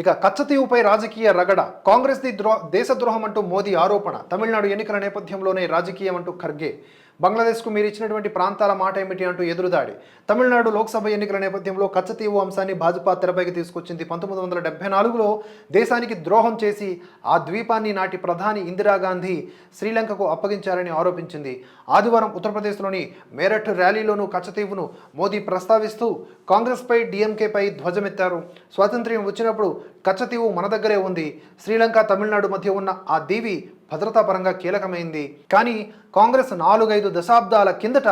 ఇక కచ్చతీవుపై రాజకీయ రగడ కాంగ్రెస్ ది ద్రో దేశద్రోహం అంటూ మోదీ ఆరోపణ తమిళనాడు ఎన్నికల నేపథ్యంలోనే రాజకీయం అంటూ ఖర్గే. బంగ్లాదేశ్కు మీరు ఇచ్చినటువంటి ప్రాంతాల మాట ఏమిటి అంటూ ఎదురుదాడి. తమిళనాడు లోక్సభ ఎన్నికల నేపథ్యంలో కచ్చతీవు అంశాన్ని భాజపా తెరపైకి తీసుకొచ్చింది. పంతొమ్మిది వందల డెబ్బై నాలుగులో దేశానికి ద్రోహం చేసి ఆ ద్వీపాన్ని నాటి ప్రధాని ఇందిరాగాంధీ శ్రీలంకకు అప్పగించారని ఆరోపించింది. ఆదివారం ఉత్తరప్రదేశ్లోని మేరట్ ర్యాలీలోనూ కచ్చతీవును మోదీ ప్రస్తావిస్తూ కాంగ్రెస్పై డిఎంకేపై ధ్వజమెత్తారు. స్వాతంత్ర్యం వచ్చినప్పుడు కచ్చతీవు మన దగ్గరే ఉంది. శ్రీలంక తమిళనాడు మధ్య ఉన్న ఆ దీవి భద్రతాపరంగా కీలకమైంది. కానీ కాంగ్రెస్ నాలుగైదు దశాబ్దాల కిందట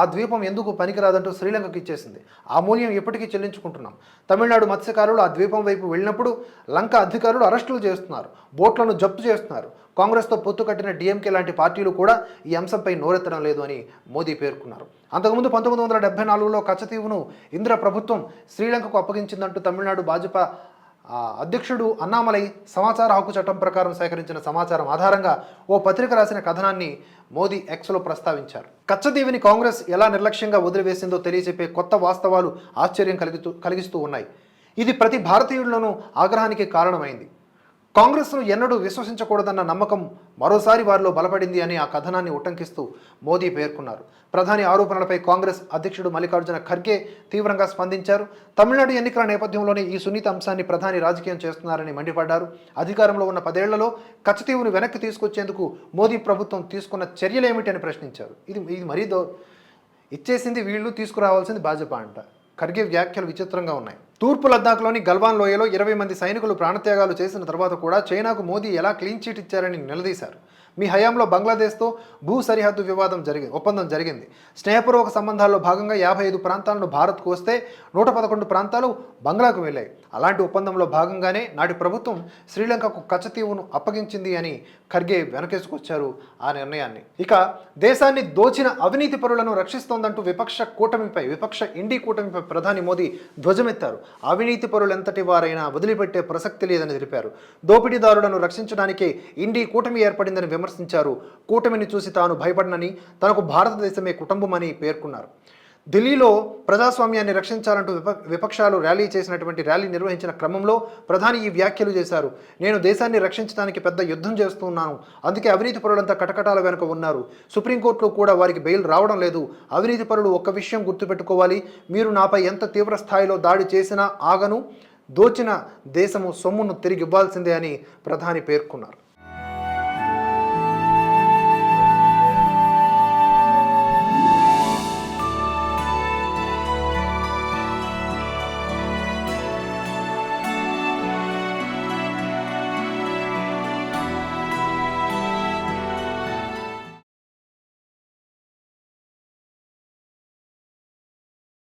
ఆ ద్వీపం ఎందుకు పనికిరాదంటూ శ్రీలంకకు ఇచ్చేసింది. ఆ మూల్యం ఎప్పటికీ చెల్లించుకుంటున్నాం. తమిళనాడు మత్స్యకారులు ఆ ద్వీపం వైపు వెళ్ళినప్పుడు లంక అధికారులు అరెస్టులు చేస్తున్నారు. బోట్లను జప్తు చేస్తున్నారు. కాంగ్రెస్తో పొత్తు కట్టిన డిఎంకే లాంటి పార్టీలు కూడా ఈ అంశంపై నోరెత్తడం లేదు అని మోదీ పేర్కొన్నారు. అంతకుముందు పంతొమ్మిది వందల డెబ్బై నాలుగులో కచ్చతీవును ఇంద్ర ప్రభుత్వం శ్రీలంకకు అప్పగించిందంటూ తమిళనాడు భాజపా అధ్యక్షుడు అన్నామలై సమాచార హక్కు చట్టం ప్రకారం సేకరించిన సమాచారం ఆధారంగా ఓ పత్రిక రాసిన కథనాన్ని మోదీ ఎక్స్లో ప్రస్తావించారు. కచ్చదీవిని కాంగ్రెస్ ఎలా నిర్లక్ష్యంగా వదిలివేసిందో తెలియజెప్పే కొత్త వాస్తవాలు ఆశ్చర్యం కలిగిస్తూ కలిగిస్తూ ఉన్నాయి. ఇది ప్రతి భారతీయుల్లోనూ ఆగ్రహానికి కారణమైంది. కాంగ్రెస్ను ఎన్నడూ విశ్వసించకూడదన్న నమ్మకం మరోసారి వారిలో బలపడింది అని ఆ కథనాన్ని ఉటంకిస్తూ మోదీ పేర్కొన్నారు. ప్రధాని ఆరోపణలపై కాంగ్రెస్ అధ్యక్షుడు మల్లికార్జున ఖర్గే తీవ్రంగా స్పందించారు. తమిళనాడు ఎన్నికల నేపథ్యంలోనే ఈ సున్నిత అంశాన్ని ప్రధాని రాజకీయం చేస్తున్నారని మండిపడ్డారు. అధికారంలో ఉన్న పదేళ్ళలో కచ్చతీవును వెనక్కి తీసుకొచ్చేందుకు మోదీ ప్రభుత్వం తీసుకున్న చర్యలేమిటని ప్రశ్నించారు. ఇది ఇది మరీ దో ఇచ్చేసింది వీళ్ళు తీసుకురావాల్సింది భాజపా అంట. ఖర్గే వ్యాఖ్యలు విచిత్రంగా ఉన్నాయి. తూర్పు లద్దాఖ్లోని గల్వాన్ లోయలో ఇరవై మంది సైనికులు ప్రాణత్యాగాలు చేసిన తర్వాత కూడా చైనాకు మోదీ ఎలా క్లీన్ చీట్ ఇచ్చారని నిలదీశారు. మీ హయాంలో బంగ్లాదేశ్తో భూ సరిహద్దు వివాదం జరిగి ఒప్పందం జరిగింది. స్నేహపూర్వక సంబంధాల్లో భాగంగా యాభై ఐదు ప్రాంతాలను భారత్కు వస్తే నూట పదకొండు ప్రాంతాలు బంగ్లాకు వెళ్ళాయి. అలాంటి ఒప్పందంలో భాగంగానే నాటి ప్రభుత్వం శ్రీలంకకు కచ్చతీవును అప్పగించింది అని ఖర్గే వెనకేసుకొచ్చారు ఆ నిర్ణయాన్ని. ఇక దేశాన్ని దోచిన అవినీతి పరులను రక్షిస్తోందంటూ విపక్ష కూటమిపై విపక్ష ఇండి కూటమిపై ప్రధాని మోదీ ధ్వజమెత్తారు. అవినీతి పరులు ఎంతటి వారైనా వదిలిపెట్టే ప్రసక్తి లేదని తెలిపారు. దోపిడీదారులను రక్షించడానికే ఇండి కూటమి ఏర్పడిందని విమర్శించారు. కూటమిని చూసి తాను భయపడనని తనకు భారతదేశమే కుటుంబమని పేర్కొన్నారు. ఢిల్లీలో ప్రజాస్వామ్యాన్ని రక్షించాలంటూ విప విపక్షాలు ర్యాలీ చేసినటువంటి ర్యాలీ నిర్వహించిన క్రమంలో ప్రధాని ఈ వ్యాఖ్యలు చేశారు. నేను దేశాన్ని రక్షించడానికి పెద్ద యుద్ధం చేస్తున్నాను. అందుకే అవినీతి పరులంతా కటకటాల వెనుక ఉన్నారు. సుప్రీంకోర్టులో కూడా వారికి బెయిల్ రావడం లేదు. అవినీతి పరులు ఒక్క విషయం గుర్తుపెట్టుకోవాలి. మీరు నాపై ఎంత తీవ్ర స్థాయిలో దాడి చేసినా ఆగను. దోచిన దేశము సొమ్మును తిరిగి ఇవ్వాల్సిందే అని ప్రధాని పేర్కొన్నారు.